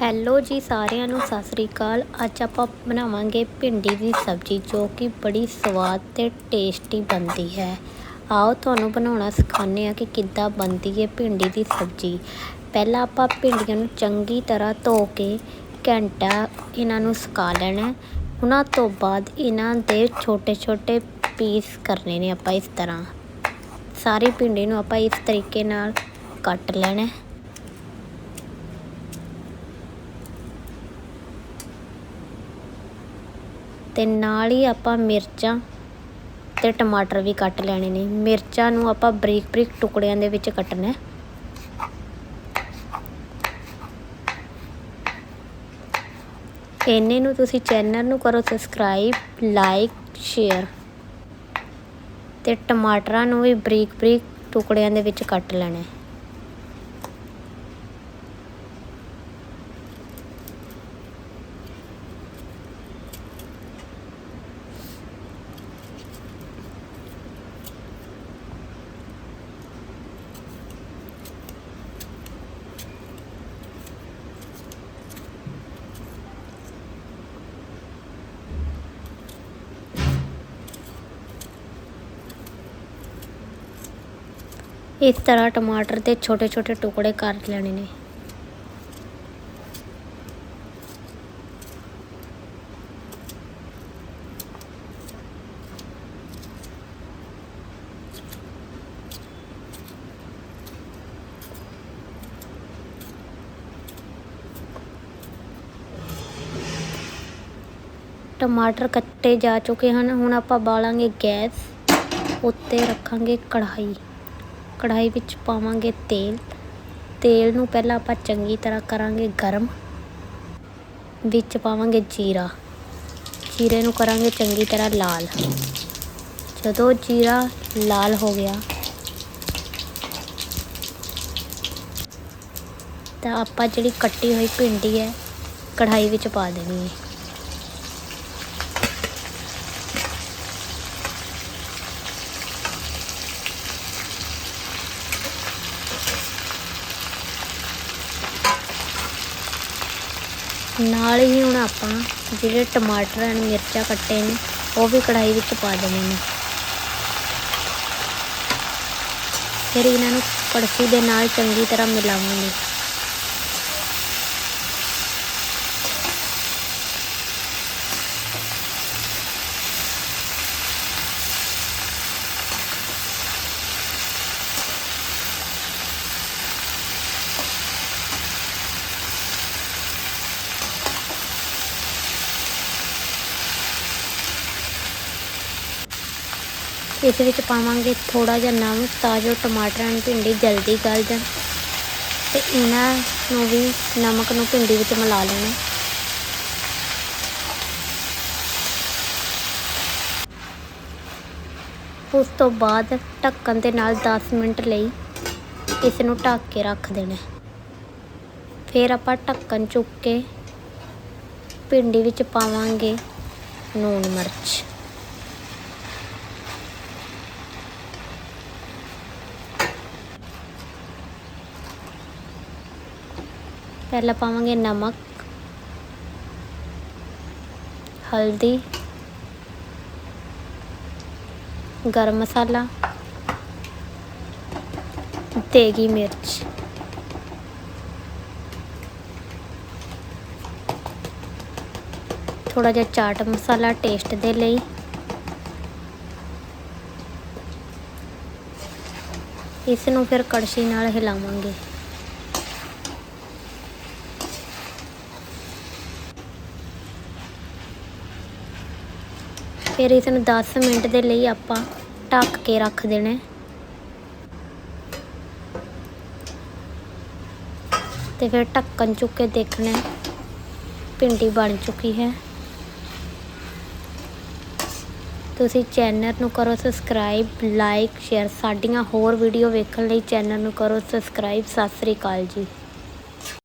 Hello ਜੀ ਸਾਰਿਆਂ ਨੂੰ, ਸਤਿ ਸ੍ਰੀ ਅਕਾਲ। ਅੱਜ ਆਪਾਂ ਬਣਾਵਾਂਗੇ ਭਿੰਡੀ ਦੀ ਸਬਜ਼ੀ, ਜੋ ਕਿ ਬੜੀ ਸਵਾਦ ਤੇ ਟੇਸਟੀ ਬਣਦੀ ਹੈ। ਆਓ ਤੁਹਾਨੂੰ ਬਣਾਉਣਾ ਸਿਖਾਉਂਦੇ ਆ ਕਿ ਕਿੱਦਾਂ ਬਣਦੀ ਹੈ ਭਿੰਡੀ ਦੀ ਸਬਜ਼ੀ। ਪਹਿਲਾਂ ਆਪਾਂ ਭਿੰਡੀਆਂ ਨੂੰ ਚੰਗੀ ਤਰ੍ਹਾਂ ਧੋ ਕੇ ਘੰਟਾ ਇਹਨਾਂ ਨੂੰ ਸੁਕਾ ਲੈਣਾ ਉਹਨਾਂ ਤੋਂ ਬਾਅਦ ਇਹਨਾਂ ਦੇ ਛੋਟੇ ਛੋਟੇ ਪੀਸ ਕਰਨੇ ਨੇ ਆਪਾਂ ਇਸ ਤਰ੍ਹਾਂ। ਸਾਰੀ ਭਿੰਡੀ ਨੂੰ ਆਪਾਂ ਇਸ ਤਰੀਕੇ ਨਾਲ ਕੱਟ ਲੈਣਾ ਤੇ ਨਾਲ ਹੀ ਆਪਾਂ ਮਿਰਚਾਂ ਤੇ ਟਮਾਟਰ ਵੀ ਕੱਟ ਲੈਣੇ ਨੇ ਮਿਰਚਾਂ ਨੂੰ ਆਪਾਂ ਬਰੀਕ ਬਰੀਕ ਟੁਕੜਿਆਂ ਦੇ ਵਿੱਚ ਕੱਟਣਾ ਹੈ। ਇੰਨੇ ਨੂੰ ਤੁਸੀਂ ਚੈਨਲ ਨੂੰ ਕਰੋ ਸਬਸਕ੍ਰਾਈਬ ਲਾਈਕ ਸ਼ੇਅਰ ਤੇ ਟਮਾਟਰਾਂ ਨੂੰ ਵੀ ਬਰੀਕ ਬਰੀਕ ਟੁਕੜਿਆਂ ਦੇ ਵਿੱਚ ਕੱਟ ਲੈਣਾ ਹੈ। ਇਸ ਤਰ੍ਹਾਂ ਟਮਾਟਰ ਦੇ ਛੋਟੇ ਛੋਟੇ ਟੁਕੜੇ ਕਰ ਲੈਣੇ ਨੇ। ਟਮਾਟਰ ਕੱਟੇ ਜਾ ਚੁੱਕੇ ਹਨ। ਹੁਣ ਆਪਾਂ ਬਾਲਾਂਗੇ ਗੈਸ ਉੱਤੇ ਰੱਖਾਂਗੇ ਕੜਾਹੀ। ਕੜਾਈ ਵਿੱਚ ਪਾਵਾਂਗੇ ਤੇਲ। ਤੇਲ ਨੂੰ ਪਹਿਲਾਂ ਆਪਾਂ ਚੰਗੀ ਤਰ੍ਹਾਂ ਕਰਾਂਗੇ ਗਰਮ। ਵਿੱਚ ਪਾਵਾਂਗੇ ਜੀਰਾ। ਜੀਰੇ ਨੂੰ ਕਰਾਂਗੇ ਚੰਗੀ ਤਰ੍ਹਾਂ ਲਾਲ। ਜਦੋਂ ਜੀਰਾ ਲਾਲ ਹੋ ਗਿਆ, ਤਾਂ ਆਪਾਂ ਜਿਹੜੀ ਕੱਟੀ ਹੋਈ ਭਿੰਡੀ ਹੈ ਕੜਾਈ ਵਿੱਚ ਪਾ ਦੇਣੀ ਹੈ। ਨਾਲ ਹੀ ਹੁਣ ਆਪਾਂ ਜਿਹੜੇ ਟਮਾਟਰ ਐਂਡ ਮਿਰਚਾਂ ਕੱਟੇ ਨੇ, ਉਹ ਵੀ ਕੜਾਈ ਵਿੱਚ ਪਾ ਦੇਣੇ ਨੇ। ਫਿਰ ਇਹਨਾਂ ਨੂੰ ਕੜਛੀ ਦੇ ਨਾਲ ਚੰਗੀ ਤਰ੍ਹਾਂ ਮਿਲਾਵਾਂਗੇ। ਇਸ ਵਿੱਚ ਪਾਵਾਂਗੇ ਥੋੜਾ ਜਿਹਾ ਨਮਕ, ਤਾਂ ਜੋ ਟਮਾਟਰ ਐਂਡ ਭਿੰਡੀ ਜਲਦੀ ਗਲ ਜਾਣ। ਤੇ ਇਹਨਾਂ ਨੂੰ ਵੀ ਨਮਕ ਨੂੰ ਭਿੰਡੀ ਵਿੱਚ ਮਿਲਾ ਲੈਣਾ। ਉਸ ਤੋਂ ਬਾਅਦ ਢੱਕਣ ਦੇ ਨਾਲ 10 ਮਿੰਟ ਲਈ ਇਸ ਨੂੰ ਢੱਕ ਕੇ ਰੱਖ ਦੇਣਾ। ਫਿਰ ਆਪਾਂ ਢੱਕਣ ਚੁੱਕ ਕੇ ਭਿੰਡੀ ਵਿੱਚ ਪਾਵਾਂਗੇ ਨੂਣ ਮਿਰਚ। ਪਹਿਲਾਂ ਪਾਵਾਂਗੇ ਨਮਕ, ਹਲਦੀ, ਗਰਮ ਮਸਾਲਾ ਤੇਗੀ ਮਿਰਚ। ਥੋੜਾ ਜਿਹਾ ਚਾਟ ਮਸਾਲਾ ਟੇਸਟ ਦੇ ਲਈ। ਇਸ ਨੂੰ ਫਿਰ ਕੜਛੀ ਨਾਲ ਹਿਲਾਵਾਂਗੇ। ਫਿਰ ਇਸ ਨੂੰ 10 ਮਿੰਟ ਦੇ ਲਈ ਆਪਾਂ ਢੱਕ ਕੇ ਰੱਖ ਦੇਣਾ। ਤੇ ਫਿਰ ਢੱਕਣ ਚੁੱਕ ਕੇ ਦੇਖਣਾ ਭਿੰਡੀ ਬਣ ਚੁੱਕੀ ਹੈ। ਤੁਸੀਂ ਚੈਨਲ ਨੂੰ ਕਰੋ ਸਬਸਕ੍ਰਾਈਬ, ਲਾਈਕ, ਸ਼ੇਅਰ, ਸਾਡੀਆਂ ਹੋਰ ਵੀਡੀਓ ਵੇਖਣ ਲਈ ਚੈਨਲ ਨੂੰ ਕਰੋ ਸਬਸਕ੍ਰਾਈਬ। ਸਤਿ ਸ੍ਰੀ ਅਕਾਲ ਜੀ।